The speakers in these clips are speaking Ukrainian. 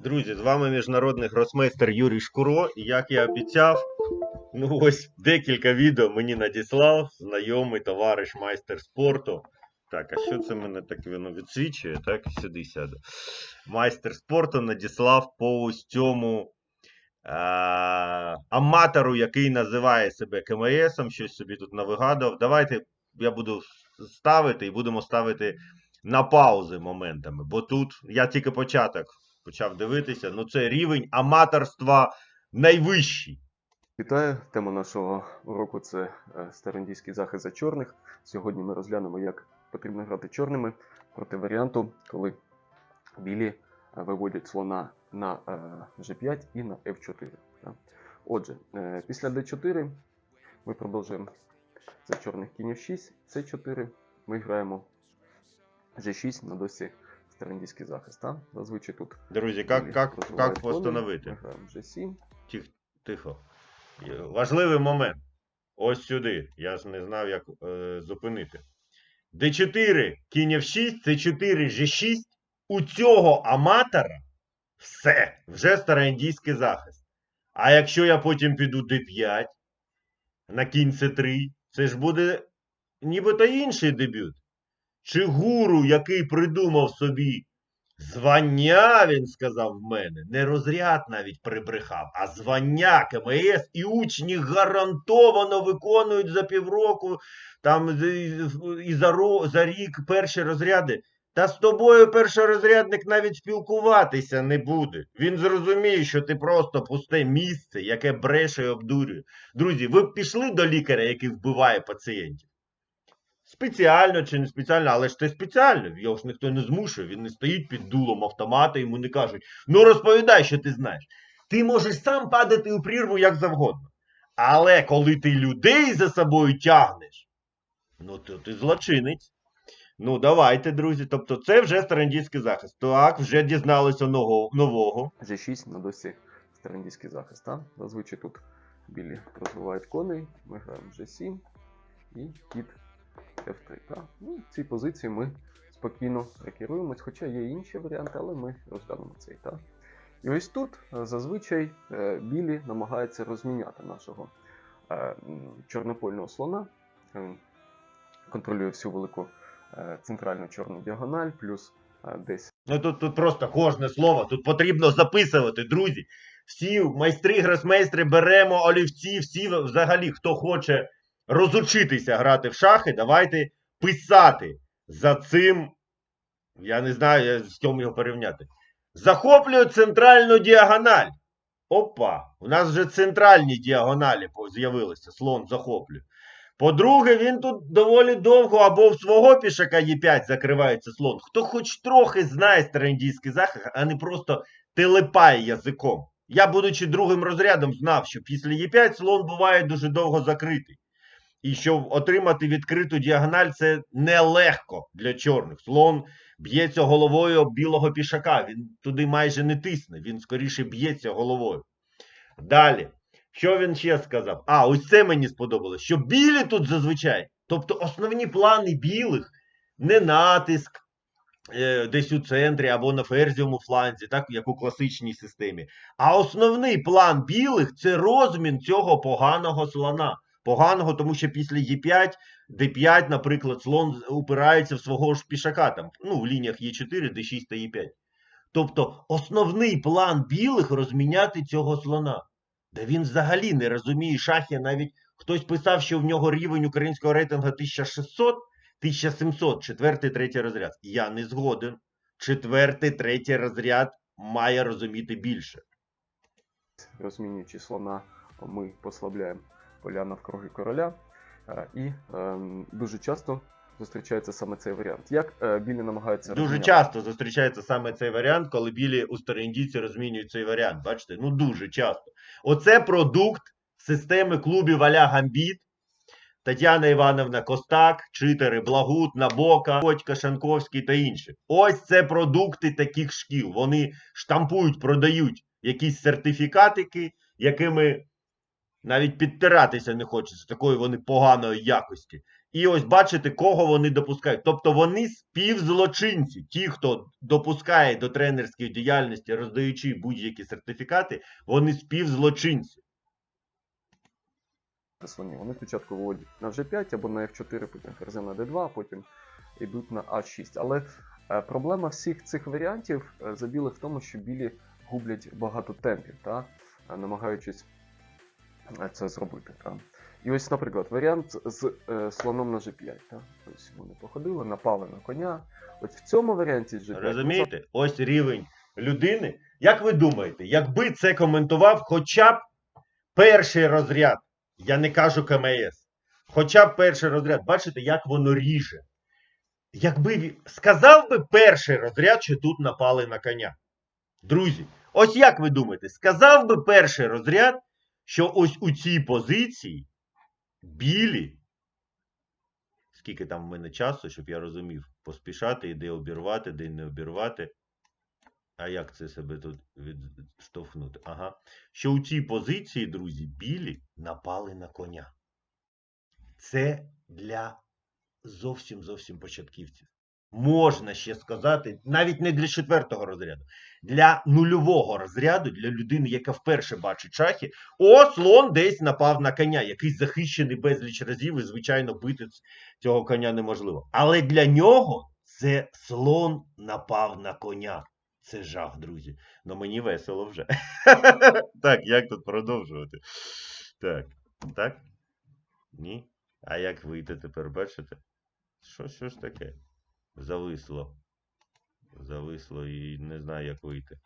Друзі, з вами міжнародний гросмейстер Юрій Шкуро. І як я обіцяв, ну ось декілька відео мені надіслав знайомий товариш майстер спорту. Так, а що це мене так воно відсвічує? Так, сюди сяду. Майстер спорту надіслав по ось цьому е- аматору, який називає себе КМСом, щось собі тут навигадував. Давайте я буду ставити і будемо ставити на паузи моментами, бо тут я тільки початок почав дивитися. Ну це рівень аматорства найвищий. Вітаю! Тема нашого уроку це е, староіндійський захист за чорних. Сьогодні ми розглянемо, як потрібно грати чорними проти варіанту, коли білі е, виводять слона на е, G5 і на F4. Отже, після D4 ми продовжуємо за чорних кінь F6, C4. Ми граємо G6 на досі староіндійський захист. так. Зазвичай тут Друзі, як, як, як постановити? Ми G7. Тих, тихо. Важливий момент. Ось сюди. Я ж не знав, як е, зупинити. D4, кінь F6, C4, G6. У цього аматора все. Вже староіндійський захист. А якщо я потім піду D5 на кінь C3, це ж буде нібито інший дебют. Чи гуру, який придумав собі Звання, він сказав в мене, не розряд навіть прибрехав, а звання КМС і учні гарантовано виконують за півроку там і за, за рік перші розряди. Та з тобою першорозрядник навіть спілкуватися не буде. Він зрозуміє, що ти просто пусте місце, яке бреше і обдурює. Друзі, ви б пішли до лікаря, який вбиває пацієнтів? Спеціально чи не спеціально, але ж це спеціально. Його ж ніхто не змушує, він не стоїть під дулом автомата, йому не кажуть: ну розповідай, що ти знаєш. Ти можеш сам падати у прірву як завгодно. Але коли ти людей за собою тягнеш, ну то ти злочинець. Ну, давайте, друзі. Тобто, це вже старандійський захист. Так, вже дізналися нового. нового. G6 на досі старандійський захист. Так? Зазвичай тут білі розвивають коней, ми граємо G7 і кіт F3. Так? Ну, цій позиції ми спокійно рекеруємось, хоча є інші варіанти, але ми розглянемо цей. Так? І ось тут е, зазвичай е, білі намагаються розміняти нашого е, чорнопольного слона, контролює всю велику центральну чорну діагональ, плюс десь Ну тут, тут просто кожне слово, тут потрібно записувати, друзі. Всі майстри, гросмейстри беремо олівці, всі взагалі, хто хоче розучитися грати в шахи, давайте писати за цим. Я не знаю, з чим його порівняти. Захоплюю центральну діагональ. Опа, у нас вже центральні діагоналі з'явилися. Слон захоплює. По-друге, він тут доволі довго або в свого пішака Е5 закривається слон. Хто хоч трохи знає староіндійський захист, а не просто телепає язиком. Я, будучи другим розрядом, знав, що після Е5 слон буває дуже довго закритий. І щоб отримати відкриту діагональ, це нелегко для чорних. Слон б'ється головою об білого пішака. Він туди майже не тисне, він скоріше б'ється головою. Далі. Що він ще сказав? А, ось це мені сподобалось. Що білі тут зазвичай. Тобто основні плани білих не натиск е, десь у центрі або на ферзівому фланзі, так як у класичній системі. А основний план білих це розмін цього поганого слона. Поганого, тому що після Е5, Д5, наприклад, слон упирається в свого ж пішака, там, ну, в лініях Е4, Д6 та Е5. Тобто основний план білих розміняти цього слона. Да він взагалі не розуміє шахи. Навіть хтось писав, що в нього рівень українського рейтингу 1600, 1700, четвертий, третій розряд. Я не згоден. Четвертий, третій розряд має розуміти більше. розмінюючи слона, ми послабляємо поля навкруги короля. Е, І ем, дуже часто зустрічається саме цей варіант. Як е, білі намагаються Дуже розміняти? часто зустрічається саме цей варіант, коли білі у староіндійці розмінюють цей варіант. Бачите? Ну дуже часто. Оце продукт системи клубів Аля Гамбіт. Тетяна Івановна Костак, читери Благут, Набока, Котька, Шанковський та інші. Ось це продукти таких шкіл. Вони штампують, продають якісь сертифікатики, якими навіть підтиратися не хочеться, такої вони поганої якості. І ось бачите, кого вони допускають. Тобто вони співзлочинці. Ті, хто допускає до тренерської діяльності, роздаючи будь-які сертифікати, вони співзлочинці. Вони спочатку виводять на G5 або на F4, потім ферзем на D2, а потім йдуть на А6. Але е, проблема всіх цих варіантів е, за білих в тому, що білі гублять багато темпів, та, е, намагаючись це зробити. Та. І ось, наприклад, варіант з е, слоном на G5. Та. Ось вони походили, напали на коня. Ось в цьому варіанті G5 Розумієте? Ось рівень людини. Як ви думаєте, якби це коментував хоча б перший розряд, я не кажу КМС, хоча б перший розряд, бачите, як воно ріже. Якби сказав би перший розряд, що тут напали на коня. Друзі, ось як ви думаєте, сказав би перший розряд, що ось у цій позиції білі. Скільки там в мене часу, щоб я розумів, поспішати і де обірвати, де не обірвати. А як це себе тут відштовхнути? Ага. Що у цій позиції, друзі, білі напали на коня. Це для зовсім зовсім початківців. Можна ще сказати, навіть не для четвертого розряду, для нульового розряду, для людини, яка вперше бачить шахи. О, слон десь напав на коня, який захищений безліч разів, і, звичайно, бити цього коня неможливо. Але для нього це слон напав на коня. Це жах, друзі. Ну мені весело вже. Так, як тут продовжувати? Так, так? Ні? А як вийти тепер, бачите? Що, що ж таке? Зависло. Зависло і не знаю, як вийти.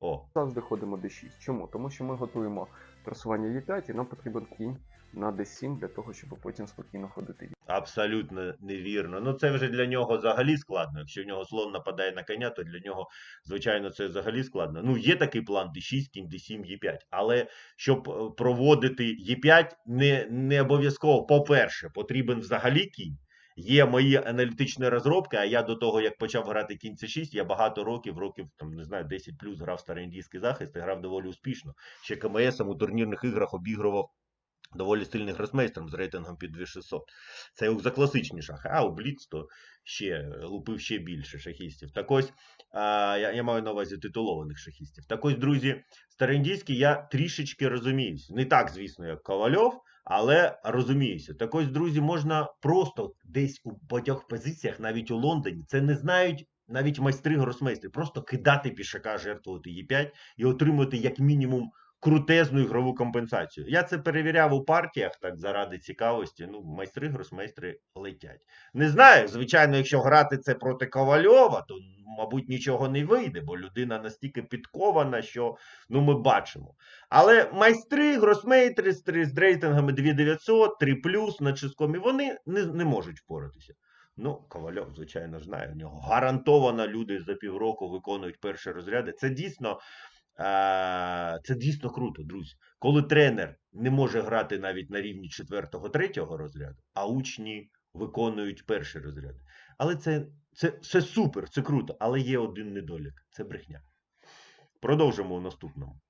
О, завжди ходимо D6. Чому? Тому що ми готуємо просування E5 і нам потрібен кінь на D7 для того, щоб потім спокійно ходити. абсолютно невірно. Ну це вже для нього взагалі складно. Якщо в нього слон нападає на коня, то для нього, звичайно, це взагалі складно. Ну, є такий план D6, кінь D7, E5. Але щоб е, проводити E5, не, не обов'язково, по-перше, потрібен взагалі кінь. Є мої аналітичні розробки, а я до того, як почав грати кінь C6, я багато років, років там не знаю, 10 плюс грав староіндійський захист і грав доволі успішно. Ще КМС у турнірних іграх обігрував доволі сильних гросмейстером з рейтингом під 2600. Це за класичні шахи, а у Бліц то ще лупив ще більше шахістів. Так ось, я, я маю на увазі титулованих шахістів. Так ось, друзі, староіндійський я трішечки розуміюсь. Не так, звісно, як Ковальов, але розуміюся. Так ось, друзі, можна просто десь у багатьох позиціях, навіть у Лондоні, це не знають. Навіть майстри гросмейстри просто кидати пішака, жертвувати Е5 і отримувати як мінімум крутезну ігрову компенсацію. Я це перевіряв у партіях, так заради цікавості. Ну, майстри, гросмейстри летять. Не знаю, звичайно, якщо грати це проти Ковальова, то, мабуть, нічого не вийде, бо людина настільки підкована, що ну, ми бачимо. Але майстри, гросмейстри з рейтингами 2900, 3 на чискомі, вони не, не можуть впоратися. Ну, Ковальов, звичайно, знає. У нього гарантовано люди за півроку виконують перші розряди. Це дійсно це дійсно круто, друзі. Коли тренер не може грати навіть на рівні 4-3 розряду, а учні виконують перші розряди. Але це, це, це супер, це круто. Але є один недолік це брехня. Продовжимо у наступному.